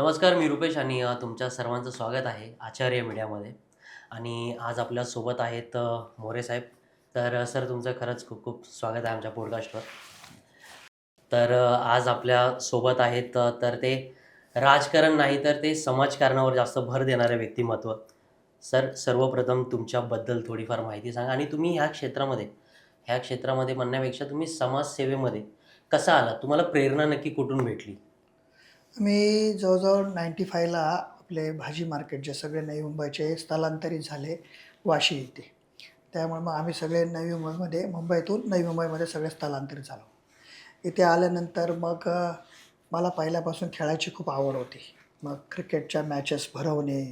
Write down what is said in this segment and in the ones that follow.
नमस्कार मी रुपेश आणि तुमच्या सर्वांचं स्वागत आहे आचार्य मीडियामध्ये. आणि आज आपल्यासोबत आहेत मोरे साहेब. तर सर तुमचं खरंच खूप खूप स्वागत आहे आमच्या पॉडकास्टवर तर आज आपल्यासोबत आहेत तर ते राजकारण नाही तर ते समाजकारणावर जास्त भर देणारे व्यक्तिमत्व. सर सर्वप्रथम तुमच्याबद्दल थोडीफार माहिती सांगा. आणि तुम्ही ह्या क्षेत्रामध्ये ह्या क्षेत्रामध्ये म्हणण्यापेक्षा तुम्ही समाजसेवेमध्ये कसा आला तुम्हाला प्रेरणा नक्की कुठून भेटली? मी जवळजवळ नाईंटी फायला आपले भाजी मार्केट जे सगळे नवी मुंबईचे स्थलांतरित झाले वाशी येथे. त्यामुळे मग आम्ही सगळे नवी मुंबईमध्ये मुंबईतून नवी मुंबईमध्ये सगळे स्थलांतरित झालो. इथे आल्यानंतर मग मला पहिल्यापासून खेळायची खूप आवड होती. मग क्रिकेटच्या मॅचेस भरवणे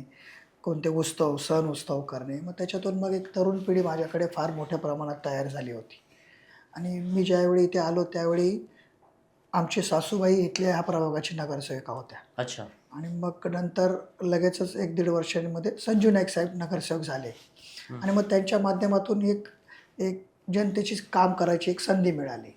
कोणते उत्सव सण उत्सव करणे मग त्याच्यातून मग एक तरुण पिढी माझ्याकडे फार मोठ्या प्रमाणात तयार झाली होती. आणि मी ज्यावेळी इथे आलो त्यावेळी आमची सासूबाई इथल्या ह्या प्रभागाची नगरसेविका होत्या. अच्छा. आणि मग नंतर लगेचच एक दीड वर्षांमध्ये संजू नाईक साहेब नगरसेवक झाले. आणि मग त्यांच्या माध्यमातून एक एक जनतेची काम करायची एक संधी मिळाली.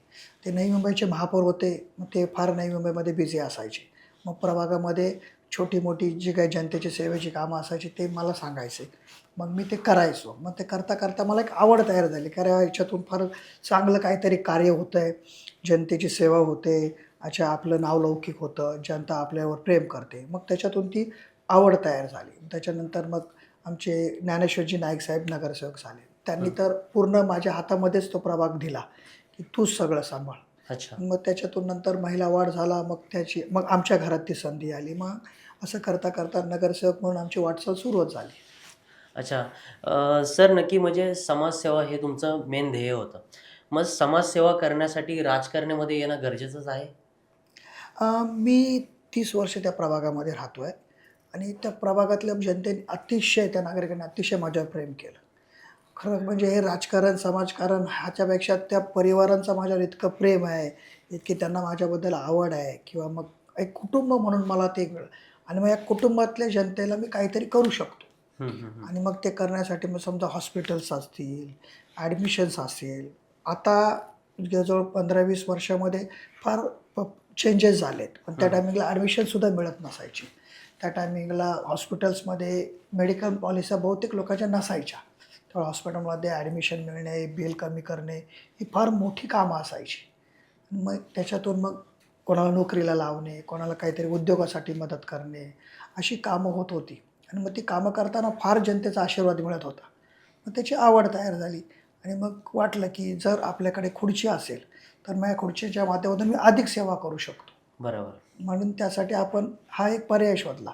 ते नवी मुंबईचे महापौर होते मग ते फार नवी मुंबईमध्ये बिझी असायचे. मग प्रभागामध्ये छोटी मोठी जी काही जनतेची सेवेची कामं असायची ते मला सांगायचे. मग मी ते करायचो. मग ते करता करता मला एक आवड तयार झाली. कारण याच्यातून फार चांगलं काहीतरी कार्य होतं आहे जनतेची सेवा होते. अच्छा आपलं नाव लौकिक होतं. जनता आपल्यावर प्रेम करते. मग त्याच्यातून ती आवड तयार झाली. त्याच्यानंतर मग आमचे ज्ञानेश्वरजी नाईक साहेब नगरसेवक झाले. त्यांनी तर पूर्ण माझ्या हातामध्येच तो प्रभाग दिला की तूच सगळं सांभाळ. अच्छा. मग त्याच्यातून नंतर महिला वाढ झाला. मग त्याची मग आमच्या घरात ती संधी आली. मग असं करता करता नगरसेवक म्हणून आमची वाटचाल सुरुवात झाली. अच्छा. अ, सर नक्की म्हणजे समाजसेवा हे तुमचं मेन ध्येय होतं. मग समाजसेवा करण्यासाठी राजकारणामध्ये येणं गरजेचंच आहे? अं, मी तीस वर्ष त्या प्रभागामध्ये राहतो आहे आणि त्या प्रभागातल्या जनतेने अतिशय त्या नागरिकांनी अतिशय माझ्यावर प्रेम केलं. खरं म्हणजे हे राजकारण समाजकारण ह्याच्यापेक्षा त्या परिवारांचं माझ्यावर इतकं प्रेम आहे इतकी त्यांना माझ्याबद्दल आवड आहे किंवा मग एक कुटुंब म्हणून मला ते मिळलं. आणि मग या कुटुंबातल्या जनतेला मी काहीतरी करू शकतो. आणि मग ते करण्यासाठी मग समजा हॉस्पिटल्स असतील ॲडमिशन्स असेल. आता जवळजवळ पंधरा वीस वर्षामध्ये फार चेंजेस झालेत. पण त्या टायमिंगला ॲडमिशनसुद्धा मिळत नसायची. त्या टायमिंगला हॉस्पिटल्समध्ये मेडिकल पॉलिसी बहुतेक लोकांच्या नसायच्या. त्यामुळे हॉस्पिटलमध्ये ॲडमिशन मिळणे बिल कमी करणे ही फार मोठी कामं असायची. मग त्याच्यातून मग कोणाला नोकरीला लावणे कोणाला काहीतरी उद्योगासाठी मदत करणे अशी कामं होत होती. आणि मग ती कामं करताना फार जनतेचा आशीर्वाद मिळत होता. मग त्याची आवड तयार झाली. आणि मग वाटलं की जर आपल्याकडे खुर्ची असेल तर मग या खुर्चीच्या माध्यमातून मी अधिक सेवा करू शकतो. बरोबर. म्हणून त्यासाठी आपण हा एक पर्याय शोधला.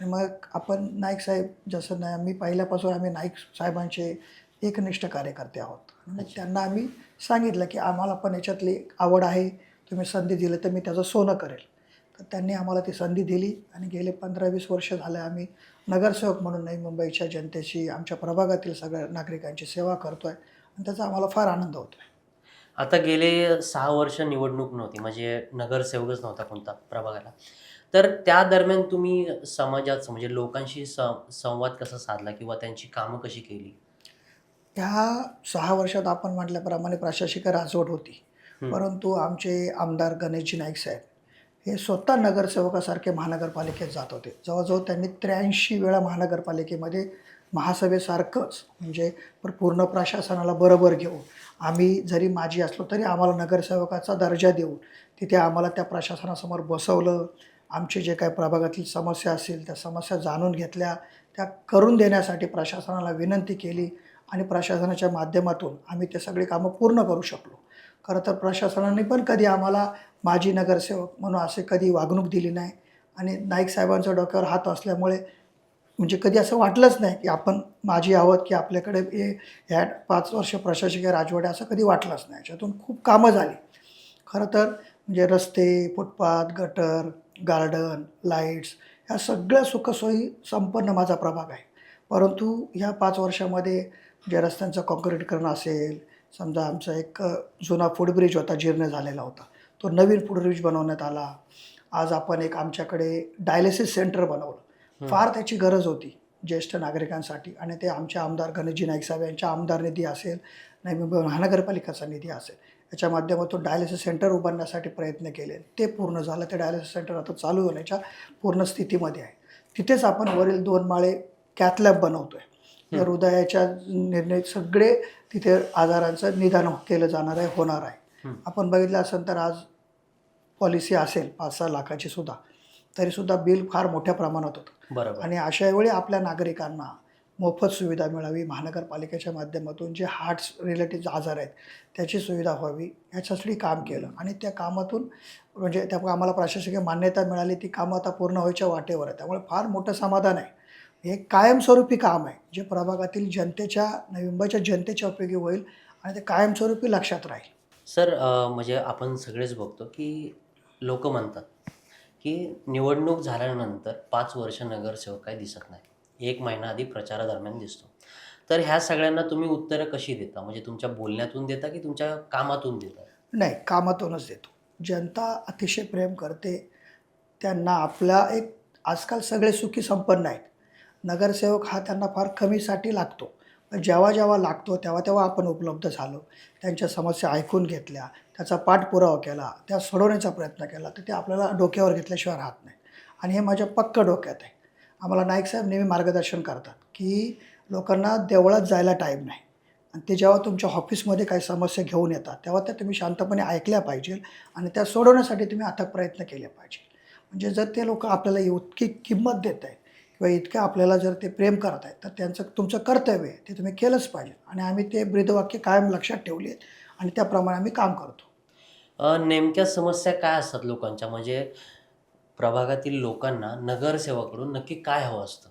आणि मग आपण नाईक साहेब जसं ना मी पहिल्यापासून आम्ही नाईक साहेबांचे एकनिष्ठ कार्यकर्ते आहोत. त्यांना आम्ही सांगितलं की आम्हाला पण याच्यातली आवड आहे. तुम्ही संधी दिली तर मी त्याचं सोनं करेल. तर त्यांनी आम्हाला ती संधी दिली आणि गेले पंधरा वीस वर्ष झाले आम्ही नगरसेवक म्हणून नवी मुंबईच्या जनतेची आमच्या प्रभागातील सगळ्या नागरिकांची सेवा करतो आहे आणि त्याचा आम्हाला फार आनंद होतो आहे आता गेले सहा वर्ष निवडणूक नव्हती म्हणजे नगरसेवकच नव्हता कोणता प्रभागाला. तर त्या दरम्यान तुम्ही समाजात म्हणजे लोकांशी सं संवाद कसा साधला किंवा त्यांची कामं कशी केली? ह्या सहा वर्षात आपण म्हटल्याप्रमाणे प्रशासिका राजवट होती. परंतु आमचे आमदार गणेशजी नाईक साहेब हे स्वतः नगरसेवकासारखे महानगरपालिकेत जात होते. जवळजवळ त्यांनी त्र्याऐंशी वेळा महानगरपालिकेमध्ये महासभेसारखंच म्हणजे पर- पूर्ण प्रशासनाला बरोबर घेऊन आम्ही जरी माजी असलो तरी आम्हाला नगरसेवकाचा दर्जा देऊन तिथे आम्हाला त्या प्रशासनासमोर बसवलं. आमचे जे काही प्रभागातील समस्या असतील त्या समस्या जाणून घेतल्या. त्या करून देण्यासाठी प्रशासनाला विनंती केली आणि प्रशासनाच्या माध्यमातून आम्ही ते सगळी कामं पूर्ण करू शकलो. खरं तर प्रशासनाने पण कधी आम्हाला माजी नगरसेवक म्हणून असे कधी वागणूक दिली नाही. आणि नाईक साहेबांच्या डोक्यावर हात असल्यामुळे म्हणजे कधी असं वाटलंच नाही की आपण माझी आहोत की आपल्याकडे हे ह्या पाच वर्ष प्रशासकीय राजवाडे असं कधी वाटलंच नाही. याच्यातून खूप कामं झाली. खरं तर म्हणजे रस्ते फुटपाथ गटर गार्डन लाईट्स ह्या सगळ्या सुखसोयी संपन्न माझा प्रभाग आहे. परंतु ह्या पाच वर्षामध्ये जे रस्त्यांचं काँक्रीटकरण असेल समजा आमचा एक जुना फूडब्रिज होता जीर्ण झालेला होता. तो नवीन फूडब्रिज बनवण्यात आला. आज आपण एक आमच्याकडे डायलिसिस सेंटर बनवलं. फार त्याची गरज होती ज्येष्ठ नागरिकांसाठी आणि ते आमचे आमदार गणेशजी नाईक साहेब यांच्या आमदार निधी असेल नाही मुंबई महानगरपालिकेचा निधी असेल त्याच्या माध्यमातून डायलिसिस सेंटर उभारण्यासाठी प्रयत्न केले. ते पूर्ण झालं. ते डायलिसिस सेंटर आता चालू होण्याच्या पूर्ण स्थितीमध्ये आहे. तिथेच आपण वरील दोन माळे कॅथलॅब बनवतो आहे हृदयाच्या निर्णय सगळे तिथे आजारांचं निदान केलं जाणार आहे होणार आहे. आपण बघितलं असेल तर आज पॉलिसी असेल पाच सहा लाखाची सुद्धा तरीसुद्धा बिल फार मोठ्या प्रमाणात होतं. बरोबर. आणि अशा वेळी आपल्या नागरिकांना मोफत सुविधा मिळावी महानगरपालिकेच्या माध्यमातून जे हार्ट्स रिलेटेड आजार आहेत त्याची सुविधा व्हावी याच्यासाठी काम केलं. आणि त्या कामातून म्हणजे त्या कामाला प्रशासकीय मान्यता मिळाली ती कामं आता पूर्ण व्हायच्या वाटेवर आहे त्यामुळे फार मोठं समाधान आहे. हे कायमस्वरूपी काम आहे जे प्रभागातील जनतेच्या नवी मुंबईच्या जनतेच्या उपयोगी होईल आणि ते कायमस्वरूपी लक्षात राहील. सर म्हणजे आपण सगळेच बघतो की लोक म्हणतात की निवडणूक झाल्यानंतर पाच वर्ष नगरसेवक काही दिसत नाही. एक महिना आधी प्रचारादरम्यान दिसतो. तर ह्या सगळ्यांना तुम्ही उत्तरं कशी देता? म्हणजे तुमच्या बोलण्यातून देता की तुमच्या कामातून देता? नाही कामातूनच देतो. जनता अतिशय प्रेम करते. त्यांना आपला एक आजकाल सगळे सुखी संपन्न आहेत. नगरसेवक हा त्यांना फार कमीसाठी लागतो. पण जेव्हा जेव्हा लागतो तेव्हा तेव्हा आपण उपलब्ध झालो. त्यांच्या समस्या ऐकून घेतल्या त्याचा पाठपुरावा केला त्या सोडवण्याचा प्रयत्न केला तर ते आपल्याला डोक्यावर घेतल्याशिवाय राहत नाही. आणि हे माझ्या पक्क डोक्यात आहे. आम्हाला नाईक साहेब नेहमी मार्गदर्शन करतात की लोकांना देवळात जायला टाईम नाही. आणि ते जेव्हा तुमच्या ऑफिसमध्ये काही समस्या घेऊन येतात तेव्हा त्या तुम्ही शांतपणे ऐकल्या पाहिजे आणि त्या सोडवण्यासाठी तुम्ही अथक प्रयत्न केले पाहिजे. म्हणजे जर ते लोक आपल्याला इतकी किंमत देत आहेत किंवा इतकं आपल्याला जर ते प्रेम करत आहेत तर त्यांचं तुमचं कर्तव्य आहे ते तुम्ही केलंच पाहिजे. आणि आम्ही ते ब्रीदवाक्य कायम लक्षात ठेवली आहेत आणि त्याप्रमाणे आम्ही काम करतो. नेमक्या समस्या काय असतात लोकांच्या? म्हणजे प्रभागातील लोकांना नगरसेवकाकडून नक्की काय हवं असतं?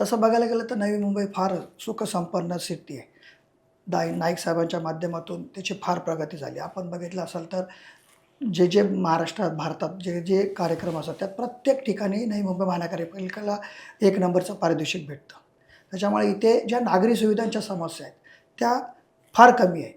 तसं बघायला गेलं तर नवी मुंबई फार सुखसंपन्न सिटी आहे. दाई नाईक साहेबांच्या माध्यमातून त्याची फार प्रगती झाली. आपण बघितलं असेल तर जे जे महाराष्ट्रात भारतात जे जे कार्यक्रम असतात त्यात प्रत्येक ठिकाणी नवी मुंबई महानगरपालिकेला एक नंबरचं पारितोषिक भेटतं त्याच्यामुळे इथे ज्या नागरी सुविधांच्या समस्या आहेत त्या फार कमी आहेत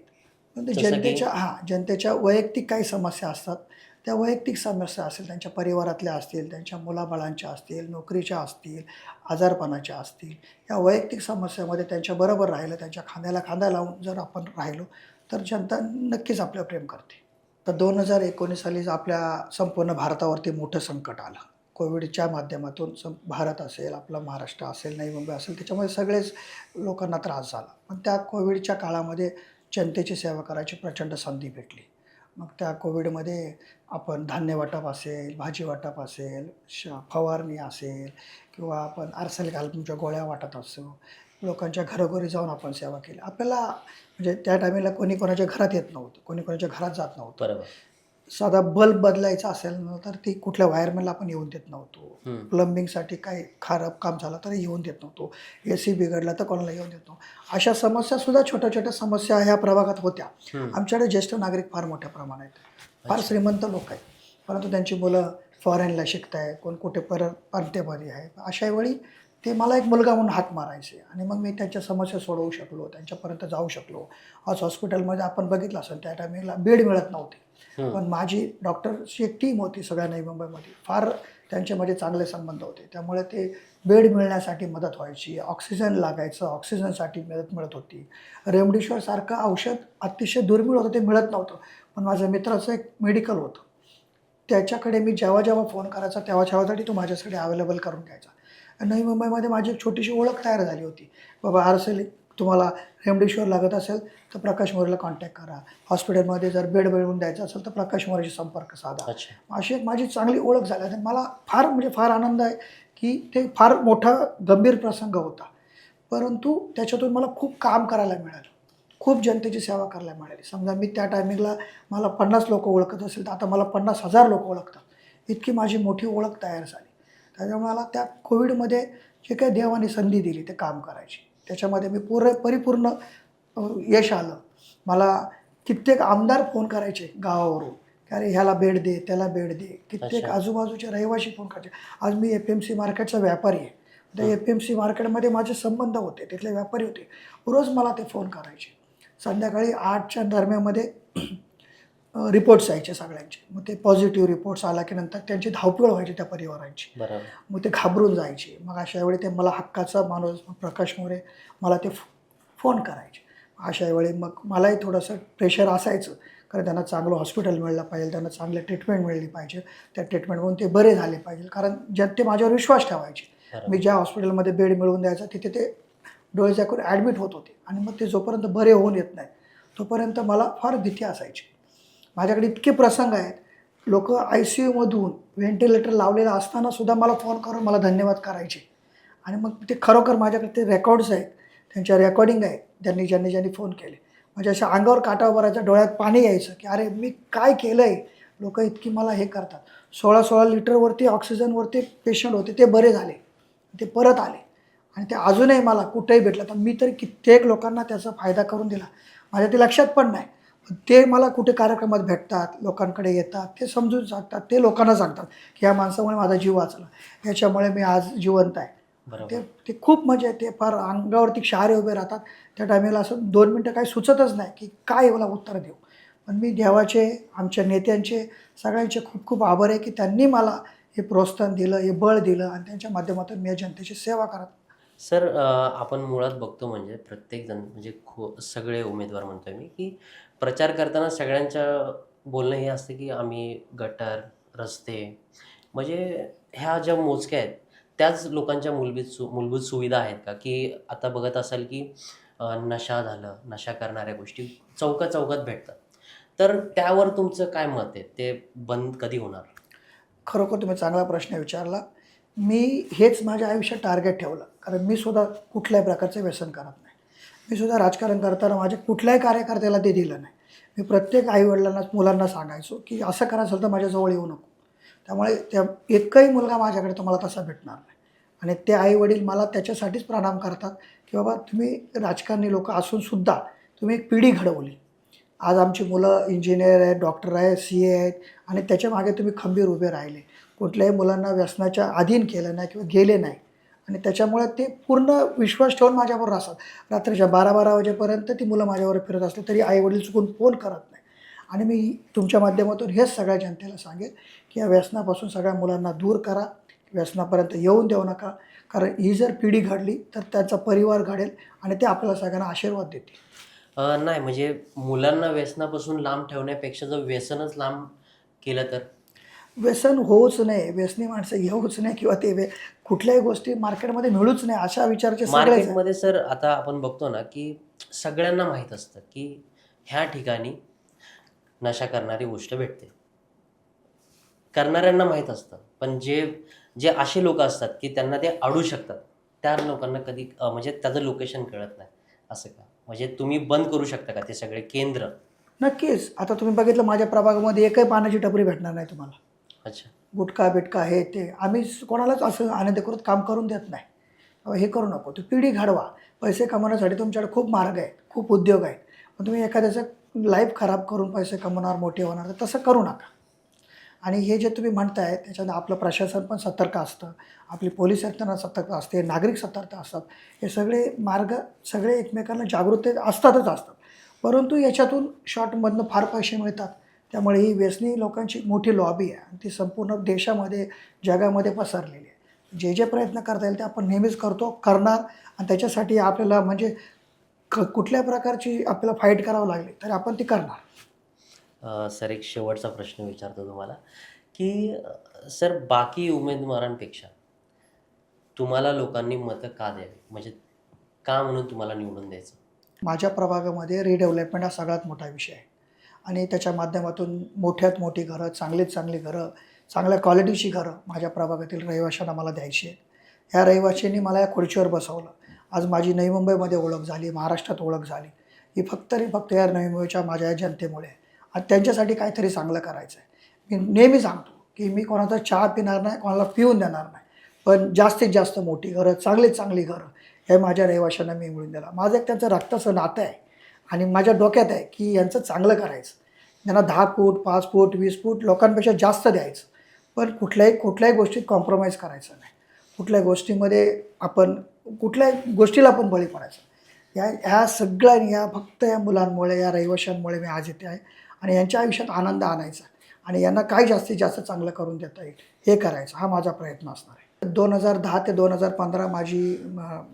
पण की? जनतेच्या हां जनतेच्या वैयक्तिक काही समस्या असतात त्या वैयक्तिक समस्या असतील त्यांच्या परिवारातल्या असतील त्यांच्या मुलाबाळांच्या असतील नोकरीच्या असतील आजारपणाच्या असतील या वैयक्तिक समस्यामध्ये त्यांच्याबरोबर राहिलं त्यांच्या खांद्याला खांदा लावून जर आपण राहिलो तर जनता नक्कीच आपलं प्रेम करते तर दोन हजार एकोणीस साली आपल्या संपूर्ण भारतावरती मोठं संकट आलं. कोविडच्या माध्यमातून सं भारत असेल आपलं महाराष्ट्र असेल नवी मुंबई असेल त्याच्यामुळे सगळेच लोकांना त्रास झाला. पण त्या कोविडच्या काळामध्ये जनतेची सेवा करायची प्रचंड संधी भेटली. मग त्या कोविडमध्ये आपण धान्य वाटप असेल भाजी वाटप असेल श फवारणी असेल किंवा आपण आरसेल तुमच्या गोळ्या वाटत असो लोकांच्या घरोघरी जाऊन आपण सेवा केली. आपल्याला म्हणजे त्या टायमिंगला कोणी कोणाच्या घरात येत नव्हतं कोणी कोणाच्या घरात जात नव्हतं. बरोबर. साधा बल्ब बदलायचा असेल ना तर ती कुठल्या वायरमॅनला आपण येऊन देत नव्हतो. प्लंबिंगसाठी काही खराब काम झालं तर येऊन देत नव्हतो. ए सी बिघडला तर कोणाला येऊन देत नव्हतो. अशा समस्यासुद्धा छोट्या छोट्या समस्या ह्या प्रभागात होत्या. आमच्याकडे ज्येष्ठ नागरिक फार मोठ्या प्रमाणात आहेत. फार. श्रीमंत लोक आहेत. परंतु त्यांची मुलं फॉरेनला शिकताय कोण कुठे पर परतेमध्ये आहे. अशा वेळी ते मला एक मुलगा म्हणून हाक मारायचे आणि मग मी त्यांच्या समस्या सोडवू शकलो त्यांच्यापर्यंत जाऊ शकलो. आज हॉस्पिटलमध्ये आपण बघितलं असेल त्या टायमिंगला बेड मिळत नव्हते. पण माझी डॉक्टरची एक टीम होती सगळ्या नवी मुंबईमध्ये. फार त्यांच्यामध्ये चांगले संबंध होते. त्यामुळे ते बेड मिळण्यासाठी मदत व्हायची ऑक्सिजन लागायचं ऑक्सिजनसाठी मदत मिळत होती. रेमडेसिवीरसारखं औषध अतिशय दुर्मिळ होतं ते मिळत नव्हतं. पण माझ्या मित्राचं एक मेडिकल होतं. त्याच्याकडे मी जेव्हा जेव्हा फोन करायचा तेव्हा तेव्हासाठी तो माझ्यासाठी अवेलेबल करून घ्यायचा. नवी मुंबईमध्ये माझी एक छोटीशी ओळख तयार झाली होती. बाबा आरसेल तुम्हाला रेमडेसिवीर लागत असेल तर प्रकाश मोरेला कॉन्टॅक्ट करा. हॉस्पिटलमध्ये जर बेड मिळवून द्यायचा असेल तर प्रकाश मोरेशी संपर्क साधा. अशी एक माझी चांगली ओळख झाली. आणि मला फार म्हणजे फार आनंद आहे की ते फार मोठा गंभीर प्रसंग होता. परंतु त्याच्यातून मला खूप काम करायला मिळालं. खूप जनतेची सेवा करायला मिळाली. समजा मी त्या टायमिंगला मला पन्नास लोक ओळखत असेल तर आता मला पन्नास हजार लोक ओळखतात. इतकी माझी मोठी ओळख तयार झाली. त्याच्यामुळे मला त्या कोविडमध्ये जे काही देवाने संधी दिली ते काम करायची. त्याच्यामध्ये मी पूर्ण परिपूर्ण यश आलं. मला कित्येक आमदार फोन करायचे गावावरून. की अरे ह्याला बेड दे त्याला बेड दे. कित्येक. आजूबाजूचे रहिवासी फोन करायचे. आज मी एफ एम सी मार्केटचा व्यापारी आहे. त्या एफ एम सी मार्केटमध्ये माझे संबंध होते तिथले व्यापारी होते. रोज मला ते फोन करायचे. संध्याकाळी आठच्या दरम्यामध्ये रिपोर्ट्स यायचे सगळ्यांचे. मग ते पॉझिटिव्ह रिपोर्ट्स आला की नंतर त्यांची धावपळ व्हायची त्या परिवारांची. मग ते घाबरून जायचे. मग अशा वेळी ते मला हक्काचा माणूस प्रकाश मोरे मला ते फो- फोन करायचे. अशा वेळी मग मलाही थोडंसं प्रेशर असायचं. कारण त्यांना चांगलं हॉस्पिटल मिळलं पाहिजे त्यांना चांगलं ट्रीटमेंट मिळली पाहिजे. त्या ट्रीटमेंटमधून ते बरे झाले पाहिजे. कारण ज्या ते माझ्यावर विश्वास ठेवायचे. मी ज्या हॉस्पिटलमध्ये बेड मिळवून द्यायचा तिथे ते डोळे करून ॲडमिट होत होते. आणि मग ते जोपर्यंत बरे होऊन येत नाही तोपर्यंत मला फार भीती असायची. माझ्याकडे इतके प्रसंग आहेत. लोक आय सी यूमधून व्हेंटिलेटर लावलेलं असताना सुद्धा मला फोन करून मला धन्यवाद करायचे. आणि मग ते खरोखर माझ्याकडे ते रेकॉर्ड्स आहेत. त्यांच्या रेकॉर्डिंग आहेत. ज्यांनी ज्यांनी ज्यांनी फोन केले. म्हणजे अशा अंगावर काटा भरायचा डोळ्यात पाणी यायचं की अरे मी काय केलं आहे लोक इतकी मला हे करतात. सोळा सोळा लिटरवरती ऑक्सिजनवरती पेशंट होते. ते बरे झाले. ते परत आले. आणि ते अजूनही मला कुठेही भेटलं. तर मी तरी कित्येक लोकांना त्याचा फायदा करून दिला. माझ्या ते लक्षात पण नाही. ते मला कुठे कार्यक्रमात भेटतात लोकांकडे येतात ते समजून सांगतात ते लोकांना सांगतात की या माणसामुळे माझा जीव वाचला. याच्यामुळे मी आज जिवंत आहे. ते ते खूप म्हणजे ते फार अंगावरती शहारे उभे राहतात. त्या टायमेला असं दोन मिनटं काही सुचतच नाही की काय मला उत्तर देऊ. पण मी देवाचे आमच्या नेत्यांचे सगळ्यांचे खूप खूप आभार आहे की त्यांनी मला हे प्रोत्साहन दिलं हे बळ दिलं आणि त्यांच्या माध्यमातून मी या जनतेची सेवा करत सर आपण मुळात बघतो म्हणजे प्रत्येकजण म्हणजे खू सगळे उमेदवार म्हणतोय मी की प्रचार करताना सगळ्यांचं बोलणं हे असतं की आम्ही गटर रस्ते म्हणजे ह्या ज्या मोजक्या आहेत त्याच लोकांच्या मूलभूत सु मूलभूत सुविधा आहेत का? की आता बघत असाल की नशा झालं नशा करणाऱ्या गोष्टी चौका चौकात भेटतात. तर त्यावर तुमचं काय मत आहे? ते बंद कधी होणार? खरोखर तुम्ही चांगला प्रश्न विचारला. मी हेच माझ्या आयुष्यात टार्गेट ठेवलं. कारण मी सुद्धा कुठल्याही प्रकारचे व्यसन करत नाही. मी सुद्धा राजकारण करताना माझ्या कुठल्याही कार्यकर्त्याला ते दिलं नाही. मी प्रत्येक आईवडिलांना मुलांना सांगायचो की असं करायचं असेल तर माझ्याजवळ येऊ नको. त्यामुळे त्या एकही मुलगा माझ्याकडे तुम्हाला तसा भेटणार नाही. आणि ते आईवडील मला त्याच्यासाठीच प्रणाम करतात की बाबा तुम्ही राजकारणी लोक असूनसुद्धा तुम्ही एक पिढी घडवली. आज आमची मुलं इंजिनियर आहेत डॉक्टर आहेत सी ए आहेत आणि त्याच्यामागे तुम्ही खंबीर उभे राहिले. कुठल्याही मुलांना व्यसनाच्या अधीन केलं नाही किंवा गेले नाही. आणि त्याच्यामुळे ते पूर्ण विश्वास ठेवून माझ्याबरोबर असतात रात्रीच्या बारा बारा वाजेपर्यंत ती मुलं माझ्यावर फिरत असले तरी आईवडील चुकून फोन करत नाही. आणि मी तुमच्या माध्यमातून हेच सगळ्या जनतेला सांगेल की या व्यसनापासून सगळ्या मुलांना दूर करा. व्यसनापर्यंत येऊन देऊ नका. कारण ही जर पिढी घडली तर त्यांचा परिवार घडेल आणि ते आपल्याला सगळ्यांना आशीर्वाद देतील. नाही म्हणजे मुलांना व्यसनापासून लांब ठेवण्यापेक्षा जर व्यसनच लांब केलं तर? व्यसन होऊच नये व्यसनी माणसं येऊच नाही किंवा ते वे- कुठल्याही गोष्टी मार्केटमध्ये मिळूच नाही अशा विचाराचे सगळेच. मार्केटमध्ये सर आता आपण बघतो ना की सगळ्यांना माहीत असतं की ह्या ठिकाणी नशा करणारी गोष्ट भेटते. करणाऱ्यांना माहीत असतं पण जे जे असे लोक असतात की त्यांना ते अडू शकतात त्या लोकांना कधी अ, म्हणजे त्याचं लोकेशन कळत नाही असं का? म्हणजे तुम्ही बंद करू शकता का ते सगळे केंद्र? नक्कीच. आता तुम्ही बघितलं माझ्या प्रभागामध्ये एकही पाण्याची टपरी भेटणार नाही तुम्हाला. अच्छा. गुटखा बिटका हे ते. आम्ही कोणालाच असं आनंदकृत काम करून देत नाही. अहो, हे करू नको. तू पिढी घडवा. पैसे कमवण्यासाठी तुमच्याकडे खूप मार्ग आहेत खूप उद्योग आहेत. पण तुम्ही एखाद्याचं लाईफ खराब करून पैसे कमवणार मोठे होणार तर तसं करू नका. आणि हे जे तुम्ही म्हणताय त्याच्यात आपलं प्रशासन पण सतर्क असतं. आपली पोलीस यंत्रणा सतर्क असते नागरिक सतर्क असतात. हे सगळे मार्ग सगळे एकमेकांना जागृत असतातच असतात. परंतु याच्यातून शॉर्टमधनं फार पैसे मिळतात. त्यामुळे ही व्यसनी लोकांची मोठी लॉबी आहे आणि ती संपूर्ण देशामध्ये जगामध्ये पसरलेली आहे. जे जे प्रयत्न करता येईल ते आपण नेहमीच करतो करणार आणि त्याच्यासाठी आपल्याला म्हणजे क कुठल्या प्रकारची आपल्याला फाईट करावं लागली तर आपण ती करणार. सर एक शेवटचा प्रश्न विचारतो तुम्हाला की सर बाकी उमेदवारांपेक्षा तुम्हाला लोकांनी मतं का द्यावी? म्हणजे का म्हणून तुम्हाला निवडून द्यायचं? माझ्या प्रभागामध्ये रिडेव्हलपमेंट हा सगळ्यात मोठा विषय आहे. आणि त्याच्या माध्यमातून मोठ्यात मोठी घरं चांगलीत चांगली घरं चांगल्या क्वालिटीची घरं माझ्या प्रभागातील रहिवाशांना मला द्यायची आहेत. ह्या रहिवाशांनी मला या खुर्चीवर बसवलं. आज माझी नवी मुंबईमध्ये ओळख झाली महाराष्ट्रात ओळख झाली. ही फक्त आणि फक्त या नवी मुंबईच्या माझ्या या जनतेमुळे आणि त्यांच्यासाठी काहीतरी चांगलं करायचं आहे मी नेहमी सांगतो की मी कोणाचा चहा पिणार नाही कोणाला पिऊन देणार नाही. पण जास्तीत जास्त मोठी घरं चांगलीत चांगली घरं हे माझ्या रहिवाशांना मी मिळून दिला. माझं एक त्यांचं रक्ताचं नातं आहे. आणि माझ्या डोक्यात आहे की यांचं चांगलं करायचं. त्यांना दहा फूट पाच फूट वीस फूट लोकांपेक्षा जास्त द्यायचं. पण कुठल्याही कुठल्याही गोष्टीत कॉम्प्रोमाइज करायचं नाही. कुठल्याही गोष्टीमध्ये आपण कुठल्याही गोष्टीला पण बळी पडायचं या ह्या सगळ्या या फक्त या मुलांमुळे या रहिवाशांमुळे मी आज इथे आहे आणि यांच्या आयुष्यात आनंद आणायचा आणि यांना काय जास्तीत जास्त चांगलं करून देता येईल हे करायचं हा माझा प्रयत्न असणार आहे. दोन हजार दहा ते दोन हजार पंधरा माझी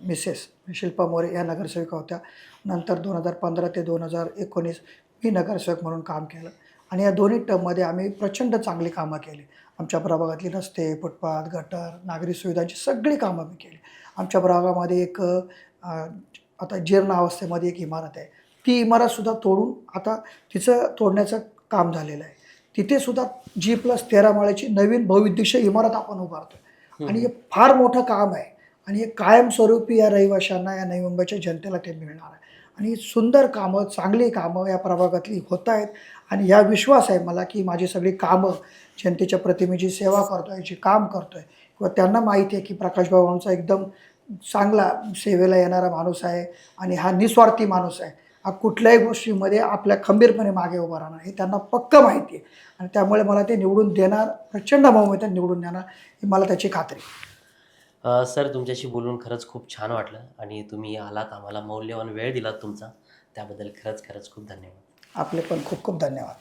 मिसेस शिल्पा मोरे या नगरसेविका होत्या. नंतर दोन हजार पंधरा ते दोन हजार एकोणीस मी नगरसेवक म्हणून काम केलं. आणि या दोन्ही टर्ममध्ये आम्ही प्रचंड चांगली कामं केली. आमच्या प्रभागातली रस्ते फुटपाथ गटर नागरी सुविधांची सगळी कामं मी केली. आमच्या प्रभागामध्ये एक आता जीर्ण अवस्थेमध्ये एक इमारत आहे. ती इमारतसुद्धा तोडून आता तिचं तोडण्याचं काम झालेलं आहे. तिथे सुद्धा जी प्लस तेरा माळ्याची नवीन भविष्य इमारत आपण उभारतो आणि हे फार मोठं काम आहे. आणि हे कायमस्वरूपी या रहिवाशांना या नवी मुंबईच्या जनतेला ते मिळणार आहे. आणि सुंदर कामं चांगली कामं या प्रभागातली होत आहेत आणि ह्या विश्वास आहे मला की माझी सगळी कामं जनतेच्या प्रतिमेची सेवा करतो आहे जी काम करतो आहे किंवा त्यांना माहिती आहे की प्रकाश आमचा एकदम चांगला सेवेला येणारा माणूस आहे आणि हा निस्वार्थी माणूस आहे. हा कुठल्याही गोष्टीमध्ये आपल्या खंबीरपणे मागे उभा राहणार हे त्यांना पक्क माहिती आहे. आणि त्यामुळे मला ते निवडून देणार प्रचंड बहुमतात निवडून देणार ही मला त्याची खात्री आहे. अ, सर तुमच्याशी बोलून खरंच खूप छान वाटलं आणि तुम्ही आलात आम्हाला मौल्यवान वेळ दिलात तुमचा. त्याबद्दल खरंच खरंच खूप धन्यवाद. आपले पण खूप खूप धन्यवाद.